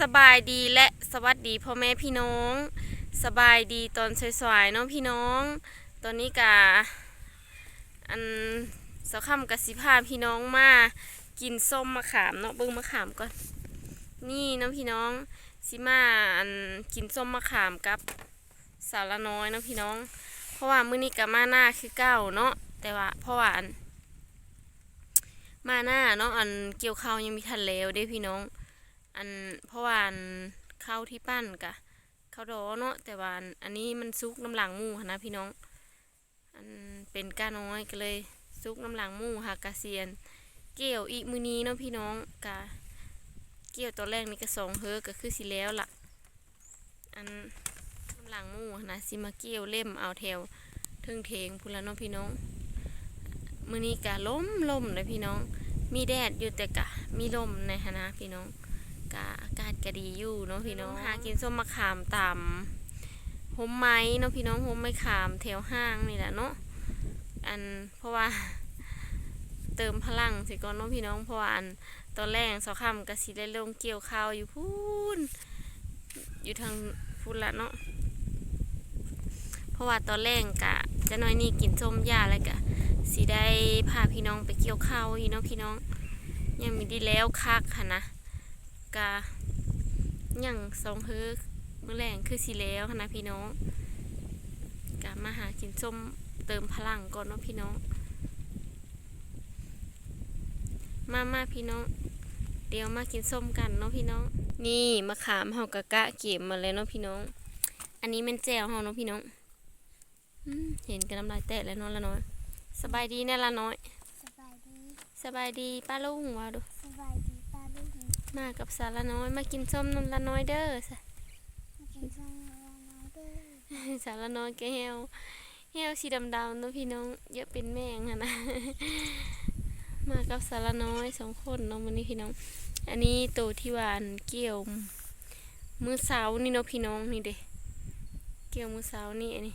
สบายดีและสวัสดีพ่อแม่พี่น้อง สบายดีตอนสวยๆเน้องพี่น้อง ตอนนี้กะอันสาวคำกับสิพาพี่น้องมากินส้มมะขามเนาะเบิ้งมะขามก่อน นี่เน้องพี่น้องสิมาอันกินส้มมะขามกับสาวละน้อยเน้องพี่น้อง เพราะว่ามื้อนี้กะมาหน้าคือเก้าเนาะแต่ว่าเพราะว่าอันมาหน้าเนาะอันเกี่ยวข้าวยังมีทันแล้วเด้พี่น้อง อันเพราะว่าอันข้าวที่ปั้นกะข้าวดอเนาะแต่ว่าอันอันนี้มันซุกน้ำหลังมูนะพี่น้อง อันเป็นก้าน้อยก็เลยซุกน้ำหลังมูหากะเซียน เกี่ยวอีกมือนี้เนาะพี่น้องกะเกี่ยวตัวแรกนี่ก็สองเฮอก็คือสิแล้วล่ะ อันน้ำหลังมูนะสิมาเกี่ยวเล่มเอาแถวทึงเทงพูละเนาะพี่น้องมือนี้กะล้มล้มเลยพี่น้อง มีแดดอยู่แต่กะมีลมในฮะนะพี่น้อง กะอากาศก็ดีอยู่เนาะพี่น้องหากินส้มมะขามตามหมไม้เนาะพี่น้องหมไม้ขามแถวห้างนี่แหละเนาะอันเพราะว่าเติมพลังสิก่อนเนาะพี่น้องเพราะว่าอันตอนแรกสอคำกะสิได้ลงเกี่ยวข้าวอยู่พูนอยู่ทางพูนละเนาะเพราะว่าตอนแรกกะจะน้อยนี่กินส้มยาแล้วกะสิได้พาพี่น้องไปเกี่ยวข้าวอีเนาะพี่น้องยังมีดีแล้วคักค่ะนะ กะยังสองเฮือมื้อแรงคือสิแล้วหั้นนะพี่น้องกะมาหากินส้มเติมพลังก่อนเนาะพี่น้อง มามาพี่น้อง เดี๋ยวมากินส้มกันเนาะพี่น้อง นี่มะขามเฮากะกะเก็บมาเลยเนาะพี่น้อง อันนี้เป็นแจ่วเฮาเนาะพี่น้องอืมเห็นกันน้ำลายแตะแล้วเนาะละน้อย สบายดีแน่ละน้อย สบายดี สบายดีป้าลุงว่าดู สบายดีป้าลูก มากับสาระน้อยมากินส้มน้ำละน้อยเด้อสะมากินส้มละน้อยเด้อสาระน้อยแกเฮวเฮวสีดำๆเนาะพี่น้องเยอะเป็นแม่งอะนะมากับสาระน้อยสองคนเนาะวันนี้พี่น้อง อันนี้ตัวที่หวานเกี่ยวมือเสานี่เนาะพี่น้องนี่เด้เกี่ยวมือเสานี่อันนี้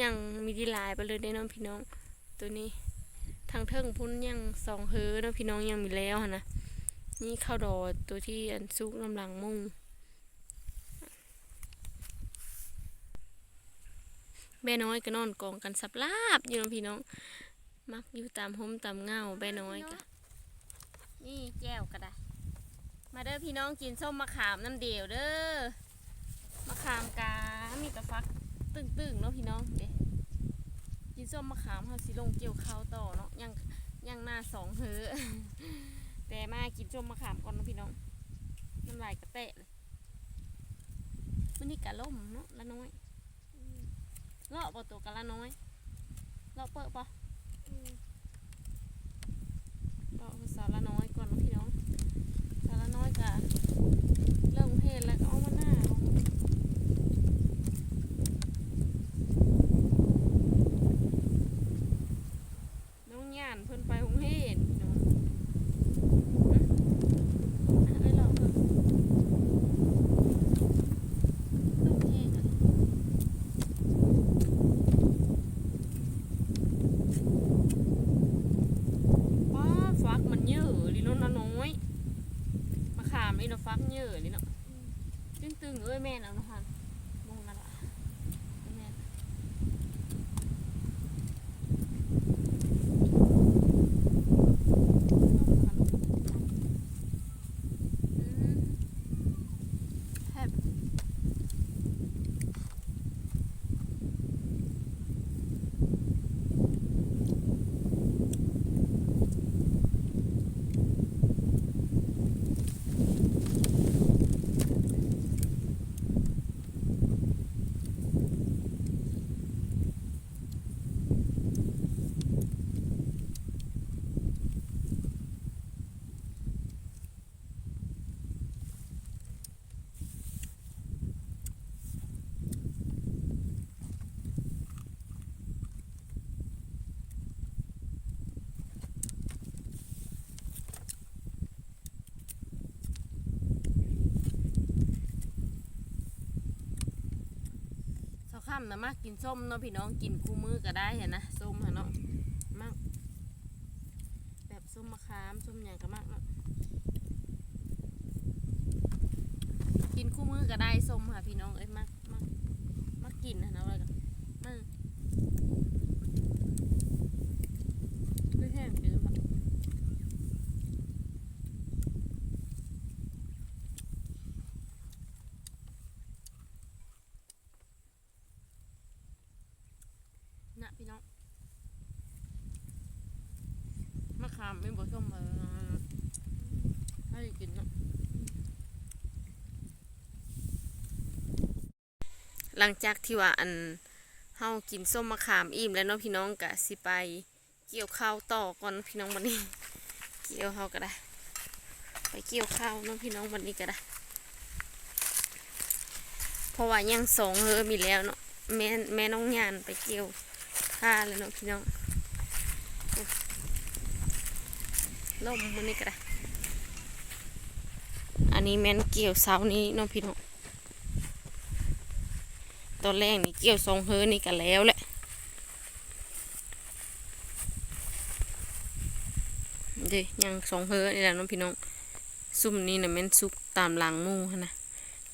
ยังมีดีหลายไปเลยเด้เนาะพี่น้อง ตัวนี้ทางเทิงพุ่นยังสองเฮอเนาะพี่น้องยังมีแล้วหั้นนะ นี่ข้าวดอตัวที่อันซุกน้ำลังมุ่ง แม่น้อยก็นอนกองกันสับลาบอยู่เนาะพี่น้อง มักอยู่ตามห่มตามเงาแม่น้อยกะนี่แก้วก็ได้ มาเด้อพี่น้องกินส้มมะขามน้ำเดียวเด้อ มะขามกา มีแต่ฟักตึงๆเนาะพี่น้องเด้กินส้มมะขามเขาสิลงเกี่ยวข้าวต่อเนาะยังยังหน้าสองเฮ้อ แต่มากินชมมะขามก่อนนะพี่น้องน้ำลายกระเตะเลยมันนี่กะล่มเนาะละน้อยเลาะประตัวกะละน้อยเลาะเปิดปะ ก็สาระน้อยก่อนเนาะพี่น้องสาระน้อยกะเริ่มเพศแล้วก็เอามาหน้าเอาน้องย่านเพิ่นไปหงเฮนพี่น้องหึเอ้ยหรอกเพิ่นหงเฮนอะว้าฟักมันเยอะลิโนนน้อยมาขามนี่เนาะฟักเยอะนี่เนาะตึ งตึงเอ้ยแม่นเอาเนาะฮันมองนั่นล่ะแม่นอืมแซ่บ เช้า ค่ำนะมากกินส้มเนาะพี่น้องกินคู่มือก็ได้เห็นนะส้มเนาะมากแบบส้มมะขามส้มอย่างก็มากเนาะกินคู่มือก็ได้พี่น้องเอ้ยมักมักมักกินนะนะว่ากันมาไม่แห้งกินแล้วค่ะนะพี่น้อง มะขามไม่บ่ส้มเออให้กินนะหลังจากที่ว่าอันเฮากินส้มมะขามอิ่มแล้วเนาะพี่น้องกะสิไป เกี่ยวข้าวต่อก่อนพี่น้องวันนี้ เกี่ยวเฮาก็ได้ ไปเกี่ยวข้าวเนาะพี่น้องวันนี้ก็ได้ เพราะว่ายังสองเฮอมีแล้วเนาะแม่แม่น้องยานไปเกี่ยวข้าแล้วเนาะพี่น้อง ล่มมันนี้ก็ได้อันนี้แม่นเกี่ยวเสานี้เนาะพี่น้องตอนแรกนี่เกี่ยวทรงเฮอนี่กันแล้วแหละเด้ยังทรงเฮอนี่แหละน้องพี่น้องซุ่มนี้นะแม่นซุกตามหลังหมู่หั้นนะ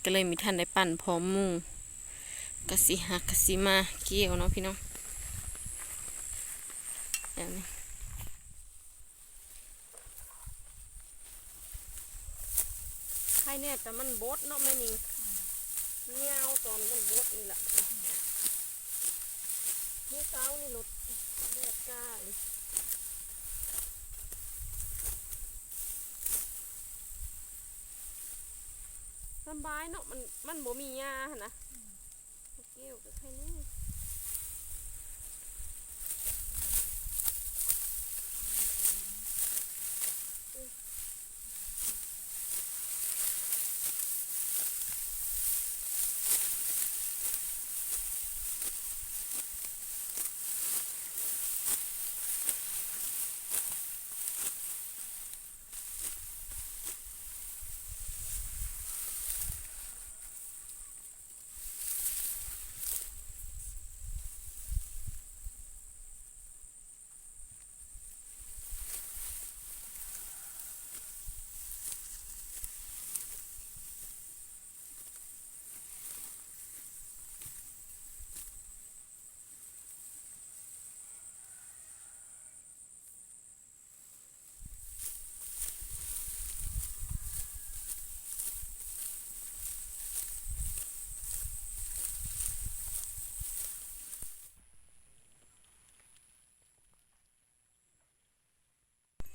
ก็เลยมีท่านได้ปั่นพร้อมมู่กะสิหักกะสิมาเกี่ยวเนาะพี่น้องแบบนี้ใค รเนี่ยแต่มันบดเนาะแม่นิงเงาตอนมันบดนี่แหละนี่เก้านี่รถแดดกล้าเลยสบายเนาะมันมันบ่มีหญ้านนะเกี่ยวกับใครนี่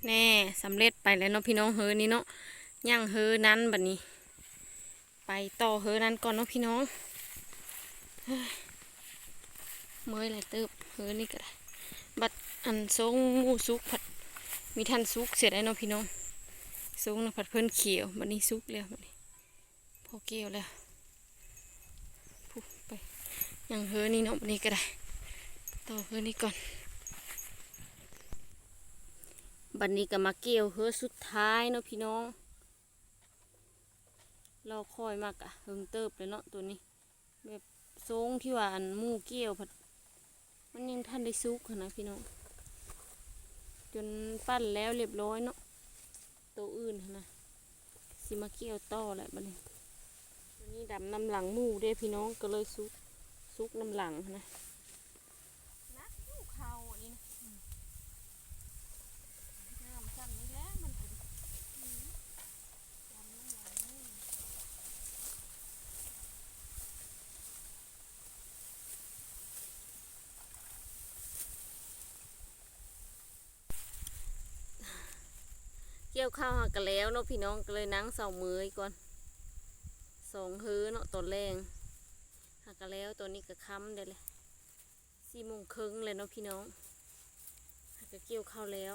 แน่สำเร็จไปแล้วเนาะพี่น้องเฮอนี่เนาะย่างเฮอนั้นบัดนี้ ไปต่อเฮอนั้นก่อนเนาะพี่น้องเมื่อยไรเติบเฮอนี่ก็ได้บัดอันทรงมูซุกผัดมีทันซุกเสร็จแล้วเนาะพี่น้องซุกนะผัดเพิ่นเขียวบัดนี้ซุกแล้วบัดนี้พอเกี่ยวแล้วพุไปย่างเฮอนี่เนาะบัดนี้ก็ได้ต่อเฮอนี่ก่อน บันนี้ก็มาเกี่ยวเฮือสุดท้ายเนาะพี่น้อง เราคอยมากอะเฮิงเติบเลยเนาะตัวนี้ แบบทรงที่ว่าอันมูเกี่ยวผัดมันยังทันได้ซุกนะพี่น้อง จนปั้นแล้วเรียบร้อยเนาะตัวอื่นนะสิมาเกี่ยวต่อแหละบัดนี้ตัวนี้ดำน้ำหลังมูเด้พี่น้องก็เลยซุกซุกน้ำหลังนะนักอยู่เขาอันนี้นะ น้ำซ้ำนี่แหละมันเป็นอืมซ้ำน้ำลายนี่ เกี่ยวข้าวหักกันแล้วเนาะพี่น้องก็เลยนั่งเสามือก่อนสองฮื้อเนาะตอนแรงหักกันแล้วตัวนี้ก็ค้ำได้เลยสี่โมงครึ่งเลยเนาะพี่น้องหักก็เกี่ยวข้าวแล้ว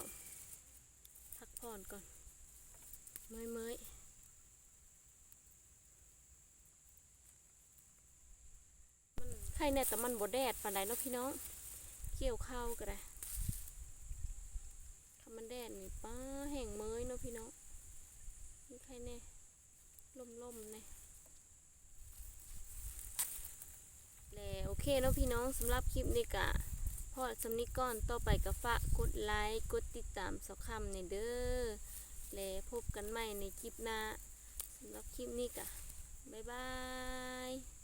พักผ่อนก่อนเมื่อยเมื่อยมันใครเนี่ยแต่มันบดแดดปานใดเนาะพี่น้อง เกี่ยวข้าวก็ได้ มันแดดนี่ป้าแห้งเมยเนาะพี่น้องนี่ใครแน่ล่มๆเนี่ยแล้วโอเคเนาะพี่น้องสำหรับคลิปนี้กะพอสำนิกก่อนต่อไปก็ฝากกดไลค์กดติดตามสักคำในเด้อและพบกันใหม่ในคลิปหน้าสำหรับคลิปนี้ก็บ๊ายบาย